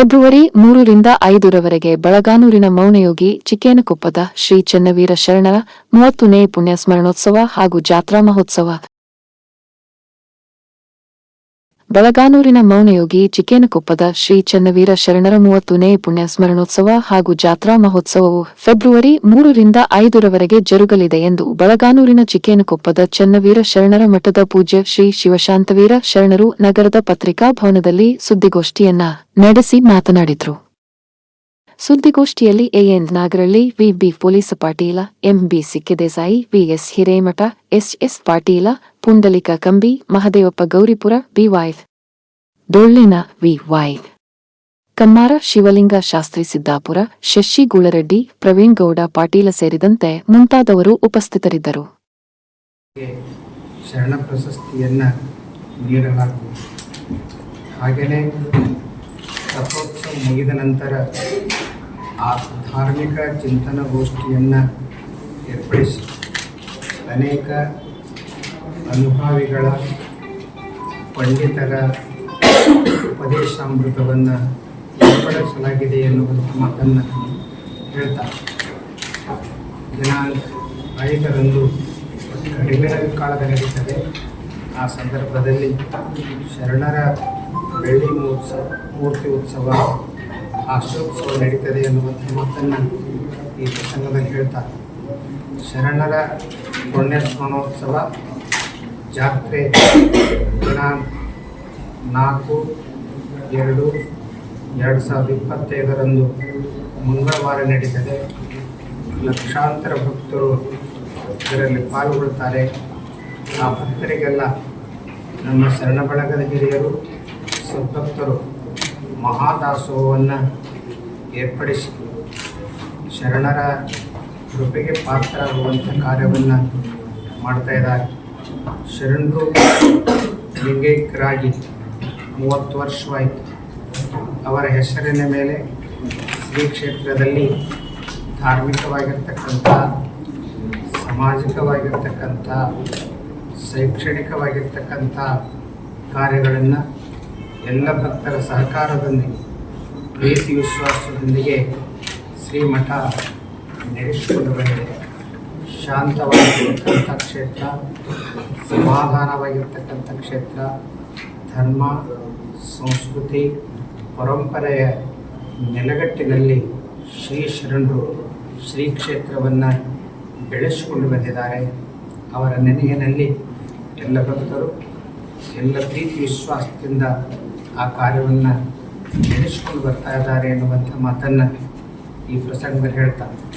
February ಮೂರರಿಂದ ಐದರವರೆಗೆ ಬಳಗಾನೂರಿನ ಮೌನಯೋಗಿ ಚಿಕ್ಕೇನಕೊಪ್ಪದ ಶ್ರೀ ಚೆನ್ನವೀರ ಶರಣರ ಮೂವತ್ತನೇ ಪುಣ್ಯ ಸ್ಮರಣೋತ್ಸವ ಹಾಗೂ ಜಾತ್ರಾ ಮಹೋತ್ಸವ ಬಳಗಾನೂರಿನ ಮೌನಯೋಗಿ ಚಿಕ್ಕೇನಕೊಪ್ಪದ ಶ್ರೀ ಚನ್ನವೀರ ಶರಣರ ಮೂವತ್ತನೇ ಪುಣ್ಯ ಸ್ಮರಣೋತ್ಸವ ಹಾಗೂ ಜಾತ್ರಾ ಮಹೋತ್ಸವವು ಫೆಬ್ರವರಿ ಮೂರರಿಂದ ಐದರವರೆಗೆ ಜರುಗಲಿದೆ ಎಂದು ಬಳಗಾನೂರಿನ ಚಿಕ್ಕೇನಕೊಪ್ಪದ ಚನ್ನವೀರ ಶರಣರ ಮಠದ ಪೂಜ್ಯ ಶ್ರೀ ಶಿವಶಾಂತವೀರ ಶರಣರು ನಗರದ ಪತ್ರಿಕಾ ಭವನದಲ್ಲಿ ಸುದ್ದಿಗೋಷ್ಠಿಯನ್ನ ನಡೆಸಿ ಮಾತನಾಡಿದರು. ಸುದ್ದಿಗೋಷ್ಠಿಯಲ್ಲಿ A N Nagaralli, V B police Patil, M B Sikkidesai, V S Hiremath, S S Patil, Pundalika Kambi, Mahadevappa Gouripura B Y Dollina V Y Kammara Shivalinga Shastri Siddapura Shashi Gulareddy Praveen Gowda Patil ಸೇರಿದಂತೆ ಮುಂತಾದವರು ಉಪಸ್ಥಿತರಿದ್ದರು. ಶರಣ ಪ್ರಶಸ್ತಿಯನ್ನು ನೀಡಲಾಗುವುದು. ಹಾಗೆಯೇ ರಥೋತ್ಸವ ಮುಗಿದ ನಂತರ ಆ ಧಾರ್ಮಿಕ ಚಿಂತನಗೋಷ್ಠಿಯನ್ನು ಏರ್ಪಡಿಸಿ ಅನೇಕ ಅನುಭಾವಿಗಳ ಪಂಡಿತರ ಉಪದೇಶಾಮೃತವನ್ನು ಏರ್ಪಡಿಸಲಾಗಿದೆ ಎನ್ನುವಂಥ ಮಾತನ್ನು ಹೇಳ್ತಾರೆ ದಿನಾಂಕ ಐದರಂದು ಕಡಿಮೆ ಕಾಲದ ನಡೀತದೆ ಆ ಸಂದರ್ಭದಲ್ಲಿ ಶರಣರ ಬೆಳ್ಳಿ ಮಹೋತ್ಸವ, ಮೂರ್ತಿ ಉತ್ಸವ ಹಾಸ್ಯೋತ್ಸವ ನಡೀತದೆ ಎನ್ನುವಂಥ ಮಾತನ್ನು ಈ ಪ್ರಸಂಗದಲ್ಲಿ ಹೇಳ್ತಾರೆ ಶರಣರ ಪುಣ್ಯ ಸ್ಮರಣೋತ್ಸವ ಜಾತ್ರೆ ದಿನಾಂಕ ನಾಲ್ಕು, ಎರಡು ಎರಡು ಸಾವಿರದ ಇಪ್ಪತ್ತೈದರಂದು ಮಂಗಳವಾರ ನಡೀತದೆ. ಲಕ್ಷಾಂತರ ಭಕ್ತರು ಇದರಲ್ಲಿ ಪಾಲ್ಗೊಳ್ಳುತ್ತಾರೆ ಆ ಭಕ್ತರಿಗೆಲ್ಲ ನಮ್ಮ ಶರಣ ಬಳಗದ ಹಿರಿಯರು, ಸದ್ಭಕ್ತರು ಮಹಾದಾಸೋಹವನ್ನು ಏರ್ಪಡಿಸಿ ಶರಣರ ಕೃಪೆಗೆ ಪಾತ್ರರಾಗುವಂಥ ಕಾರ್ಯವನ್ನು ಮಾಡ್ತಾ ಇದ್ದಾರೆ. ಶರಣರು ಲಿಂಗೈಕ್ಯರಾಗಿ ಮೂವತ್ತು ವರ್ಷವಾಯಿತು ಅವರ ಹೆಸರಿನ ಮೇಲೆ ಶ್ರೀ ಕ್ಷೇತ್ರದಲ್ಲಿ ಧಾರ್ಮಿಕವಾಗಿರ್ತಕ್ಕಂಥ, ಸಾಮಾಜಿಕವಾಗಿರ್ತಕ್ಕಂಥ, ಶೈಕ್ಷಣಿಕವಾಗಿರ್ತಕ್ಕಂಥ ಕಾರ್ಯಗಳನ್ನು ಎಲ್ಲ ಭಕ್ತರ ಸಹಕಾರದೊಂದಿಗೆ ಪ್ರೀತಿ ವಿಶ್ವಾಸದೊಂದಿಗೆ ಶ್ರೀಮಠ ನಡೆಸಿಕೊಂಡು ಬಂದಿದೆ ಶಾಂತವಾಗಿರ್ತಕ್ಕಂಥ ಕ್ಷೇತ್ರ, ಸಮಾಧಾನವಾಗಿರ್ತಕ್ಕಂಥ ಕ್ಷೇತ್ರ, ಧರ್ಮ, ಸಂಸ್ಕೃತಿ, ಪರಂಪರೆಯ ನೆಲಗಟ್ಟಿನಲ್ಲಿ ಶ್ರೀ ಶರಣರು ಶ್ರೀ ಕ್ಷೇತ್ರವನ್ನು ಬೆಳೆಸಿಕೊಂಡು ಬಂದಿದ್ದಾರೆ. ಅವರ ನೆನೆಯಲ್ಲಿ ಎಲ್ಲ ಭಕ್ತರು ಎಲ್ಲ ಪ್ರೀತಿ ವಿಶ್ವಾಸದಿಂದ ಆ ಕಾರ್ಯವನ್ನು ನಡೆಸಿಕೊಂಡು ಬರ್ತಾ ಇದ್ದಾರೆ ಎನ್ನುವಂಥ ಮಾತನ್ನು ಈ ಪ್ರಸಂಗದಲ್ಲಿ ಹೇಳ್ತಾ